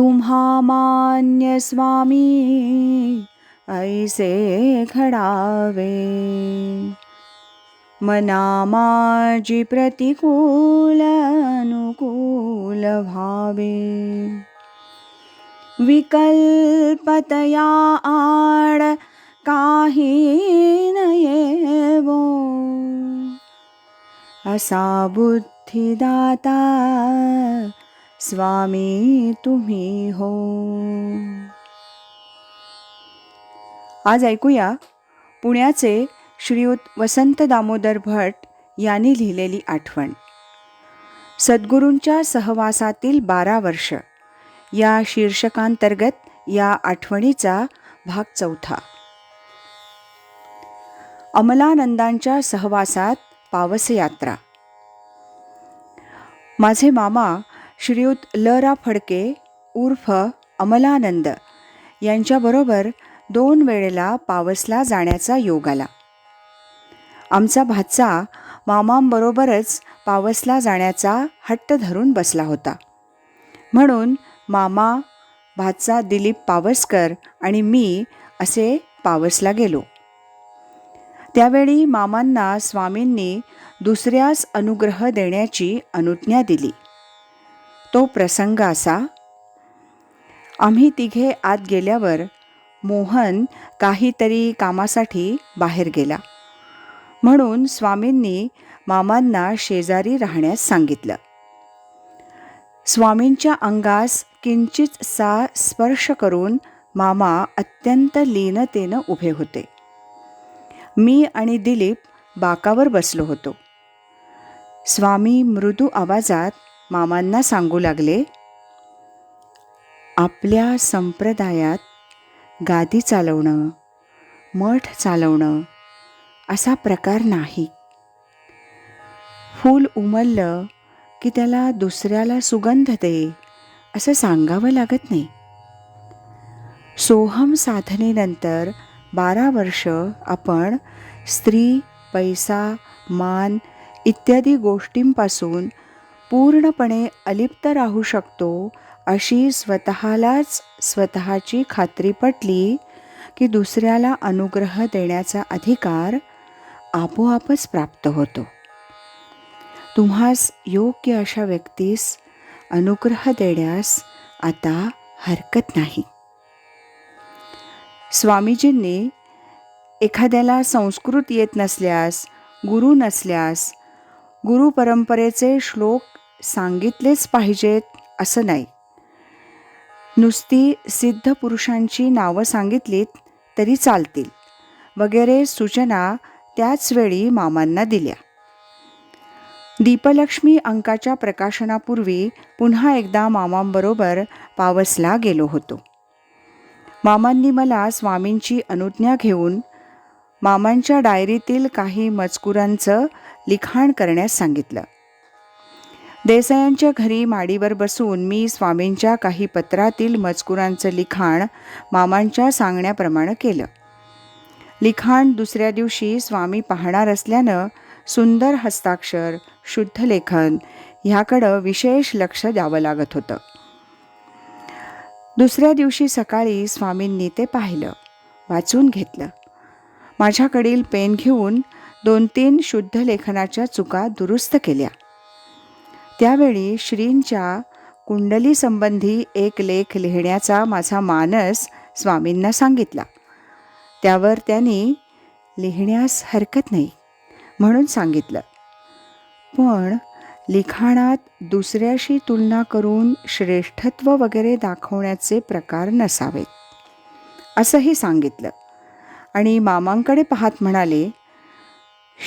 तुम्हा मान्य स्वामी ऐसे घडावे मना माझी प्रतिकूल अनुकूल भावे विकल्पतया आड काही नयेवो असा बुद्धिदाता स्वामी तुम्ही हो. आज ऐकूया पुण्याचे श्रीयुत वसंत दामोदर भट यांनी लिहिलेली आठवण. सद्गुरूंच्या सहवासातील बारा वर्ष या शीर्षकांतर्गत या आठवणीचा भाग चौथा. अमलानंदांच्या सहवासात पावसयात्रा. माझे मामा श्रीयुत ल रा फडके उर्फ अमलानंद यांच्याबरोबर दोन वेळेला पावसला जाण्याचा योग आला. आमचा भाचा मामांबरोबरच पावसला जाण्याचा हट्ट धरून बसला होता. म्हणून मामा भाचा दिलीप पावसकर आणि मी असे पावसला गेलो. त्यावेळी मामांना स्वामींनी दुसऱ्यास अनुग्रह देण्याची अनुज्ञा दिली. तो प्रसंग असा आम्ही तिघे आत गेल्यावर मोहन काहीतरी कामासाठी बाहेर गेला. म्हणून स्वामींनी मामांना शेजारी राहण्यास सांगितलं. स्वामींच्या अंगास किंचित सा स्पर्श करून मामा अत्यंत लीनतेनं उभे होते. मी आणि दिलीप बाकावर बसलो होतो. स्वामी मृदू आवाजात मामांना सांगू लागले आपल्या संप्रदायात गादी चालवणं मठ चालवणं असा प्रकार नाही. फूल उमललं की त्याला दुसऱ्याला सुगंध दे असं सांगावं लागत नाही. सोहम साधनेनंतर बारा वर्ष आपण स्त्री पैसा मान इत्यादी गोष्टींपासून पूर्णपणे अलिप्त राहू शकतो अशी स्वतःलाच स्वतःची खात्री पटली की दुसऱ्याला अनुग्रह देण्याचा अधिकार आपोआपच प्राप्त होतो. तुम्हास योग्य अशा व्यक्तीस अनुग्रह देण्यास आता हरकत नाही. स्वामीजींनी एखाद्याला संस्कृत येत नसल्यास गुरु नसल्यास गुरु परंपरेचे श्लोक सांगितलेच पाहिजेत असं नाही. नुसती सिद्ध पुरुषांची नावं सांगितलीत तरी चालतील. वगैरे सूचना त्याचवेळी मामांना दिल्या. दीपलक्ष्मी अंकाच्या प्रकाशनापूर्वी पुन्हा एकदा मामांबरोबर पावसला गेलो होतो. मामांनी मला स्वामींची अनुज्ञा घेऊन मामांच्या डायरीतील काही मजकुरांचं लिखाण करण्यास सांगितलं. देसायांच्या घरी माडीवर बसून मी स्वामींच्या काही पत्रातील मजकुरांचं लिखाण मामांच्या सांगण्याप्रमाणे केलं. लिखाण दुसऱ्या दिवशी स्वामी पाहणार असल्यानं सुंदर हस्ताक्षर शुद्ध लेखन ह्याकडं विशेष लक्ष द्यावं लागत होतं. दुसऱ्या दिवशी सकाळी स्वामींनी ते पाहिलं वाचून घेतलं. माझ्याकडील पेन घेऊन दोन तीन शुद्ध लेखनाच्या चुका दुरुस्त केल्या. त्यावेळी श्रींच्या कुंडलीसंबंधी एक लेख लिहिण्याचा माझा मानस स्वामींना सांगितला. त्यावर त्यांनी लिहिण्यास हरकत नाही म्हणून सांगितलं. पण लिखाणात दुसऱ्याशी तुलना करून श्रेष्ठत्व वगैरे दाखवण्याचे प्रकार नसावेत असंही सांगितलं. आणि मामांकडे पाहत म्हणाले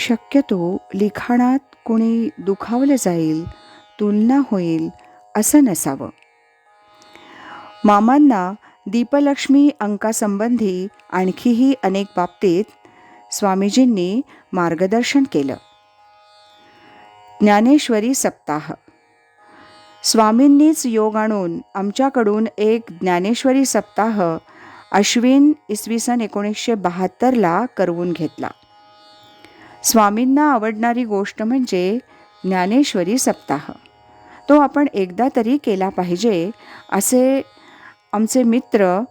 शक्यतो लिखाणात कोणी दुखावलं जाईल तुलना होईल असं नसावं. मामांना दीपलक्ष्मी अंकासंबंधी आणखीही अनेक बाबतीत स्वामीजींनी मार्गदर्शन केलं. ज्ञानेश्वरी सप्ताह. स्वामींनीच योग आणून आमच्याकडून एक ज्ञानेश्वरी सप्ताह अश्विन इसवी सन एकोणीसशे बहात्तरला करवून घेतला. स्वामींना आवडणारी गोष्ट म्हणजे ज्ञानेश्वरी सप्ताह. तो आपण एकदा तरी केला पाहिजे असे आमचे मित्र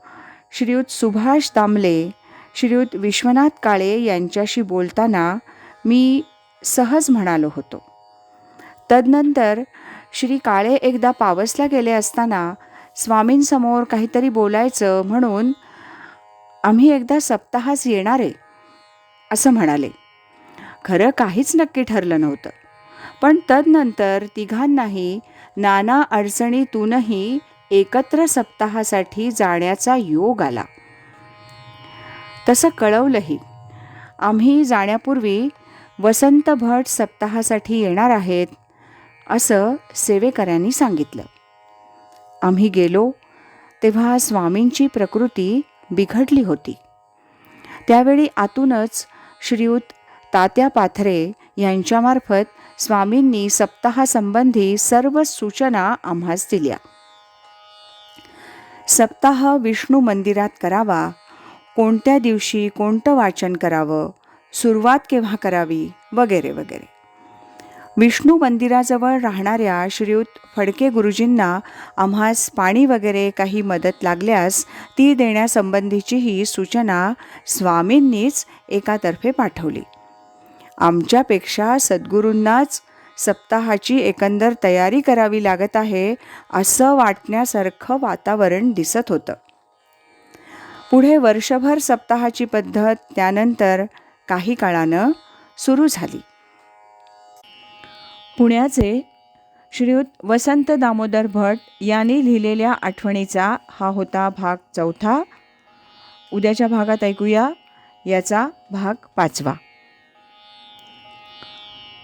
श्रीयुत सुभाष दामले श्रीयुत विश्वनाथ काळे यांच्याशी बोलताना मी सहज म्हणालो होतो. तदनंतर श्री काळे एकदा पावसला गेले असताना स्वामींसमोर काहीतरी बोलायचं म्हणून आम्ही एकदा सप्ताहास येणारे असं म्हणाले. खरं काहीच नक्की ठरलं नव्हतं. पण तदनंतर तिघांनाही नाना अडचणीतूनही एकत्र सप्ताहासाठी जाण्याचा योग आला. तसं कळवलंही. आम्ही जाण्यापूर्वी वसंत भट सप्ताहासाठी येणार आहेत असं सेवेकऱ्यांनी सांगितलं. आम्ही गेलो तेव्हा स्वामींची प्रकृती बिघडली होती. त्यावेळी आतूनच श्रीयुत तात्या पाथरे यांच्यामार्फत स्वामींनी सप्ताहासंबंधी सर्व सूचना आम्हास दिल्या. सप्ताह विष्णू मंदिरात करावा कोणत्या दिवशी कोणतं वाचन करावं सुरुवात केव्हा करावी वगैरे वगैरे. विष्णू मंदिराजवळ राहणाऱ्या श्रीयुत फडके गुरुजींना आम्हास पाणी वगैरे काही मदत लागल्यास ती देण्यासंबंधीचीही सूचना स्वामींनीच एकातर्फे पाठवली. आमच्यापेक्षा सद्गुरूंनाच सप्ताहाची एकंदर तयारी करावी लागत आहे असं वाटण्यासारखं वातावरण दिसत होतं. पुढे वर्षभर सप्ताहाची पद्धत त्यानंतर काही काळानं सुरू झाली. पुण्याचे श्रीयुत वसंत दामोदर भट यांनी लिहिलेल्या आठवणीचा हा होता भाग चौथा. उद्याच्या भागात ऐकूया. याचा भाग पाचवा.